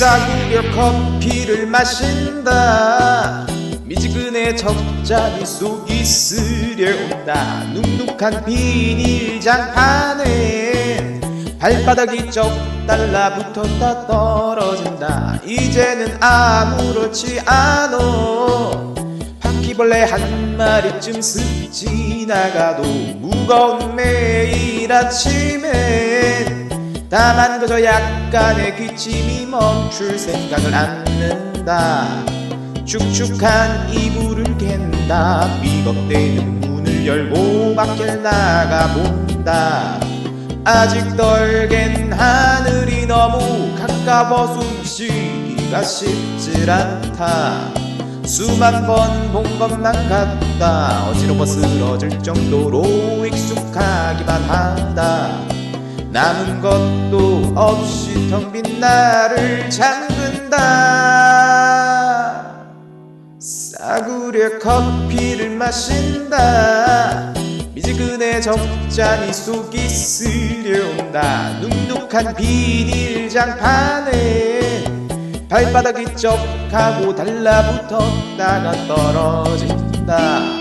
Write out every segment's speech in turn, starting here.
싸구려 커피를 마신다. 미지근해 적잖이 속이 쓰려온다. 눅눅한 비닐 장판에 발바닥이 쩍 달라붙었다 떨어진다. 이제는 아무렇지 않어 바퀴벌레 한 마리쯤 슥 지나가도 무거운 매일 아침에 다만 그저 약간의 기침이 멈출 생각을 않는다. 축축한 이불을 갠다. 삐걱대는 문을 열고 밖에 나가본다. 아직 덜 갠 하늘이 너무 가까워 숨쉬기가 쉽질 않다. 수만 번 본 것만 같다. 어지러워 쓰러질 정도로 익숙하기만 하다 남은 것도 없이 텅 빈 나를 잠근다. 싸구려 커피를 마신다. 미지근해 적잖이 속이 쓰려온다. 눅눅한 비닐 장판에 발바닥이 쩍하고 달라붙었다가 떨어진다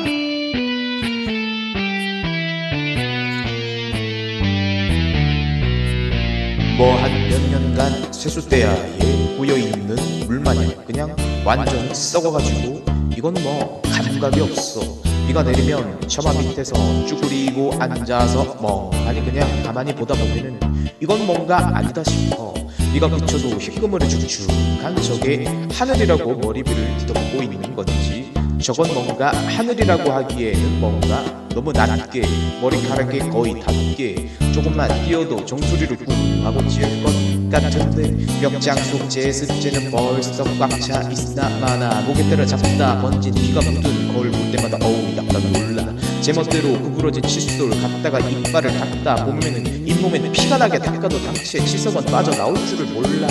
뭐 한 몇 년간 세숫대야에 고여있는 물마냥 그냥 완전 썩어가지고 이건 뭐 감각이 없어. 비가 내리면 처마 밑에서 쭈그리고 앉아서 멍하니 그냥 가만히 보다 보면은 이건 뭔가 아니다 싶어. 비가 그쳐도 휘끄머리 축축한 저게 하늘이라고 머리비를 뒤덮고 있는 건지 저건 뭔가 하늘이라고 하기에는 뭔가 너무 낮게 머리카락이 거의 닿게 조금만 뛰어도 종소리를 쿵 하고 지을 것 같은데 벽장 속 제 습제는 벌써 꽉 차 있나 마나. 목에 때려잡다 번진 피가 묻은 거울 볼 때마다 어우 약간 놀라. 제멋대로 구부러진 칫솔 갖다가 이빨을 닦다 보면은 잇몸에 피가 나게 닦아도 당치에 치석은 빠져나올 줄을 몰라.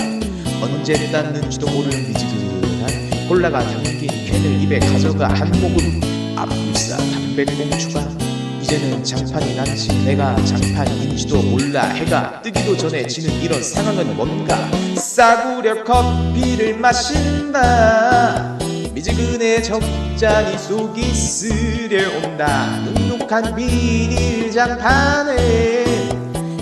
언제 땄는지도 모르는 미지근한 콜라가 담긴 캔을 입에 가져가 한 모금 아불싸 담배꽁초가 이제는 장판이 난지. 내가 장판인지도 몰라. 해가 뜨기도 전에 지는 이런 상황은 뭔가. 싸구려 커피를 마신다. 미지근해 적잖이 속이 쓰려온다. 눅눅한 비닐 장판에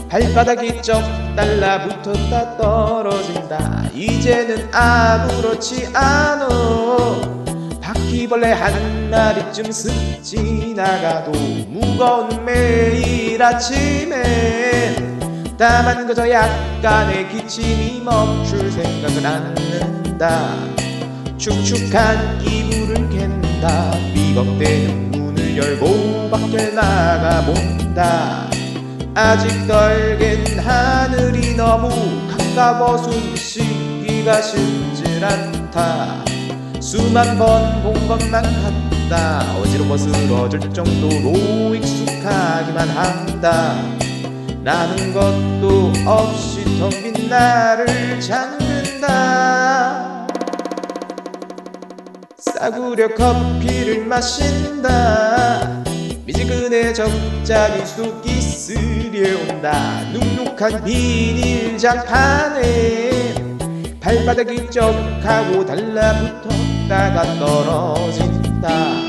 발바닥이 쩍 달라붙었다 떨어진다. 이제는 아무렇지 않어 바퀴벌레 한 마리쯤 슥 지나가도 무거운 매일 아침에 다만 그저 약간의 기침이 멈출 생각을 않는다. 축축한 이불을 갠다. 삐걱대는 문을 열고 밖에 나가본다. 아직 덜갠 하늘이 너무 가까워 숨쉬기가 쉽질 않다 수만 번본 것만 같다. 어지러워 쓰러질 정도로 익숙하기만 한다. 나는 것도 없이 텅 빈 나를 잠근다. 싸구려 커피를 마신다. 미지근해 적잖이 속이 쓰려온다. 눅눅한 비닐 장판에 발바닥이 쩍하고 달라붙 었다가 떨어진다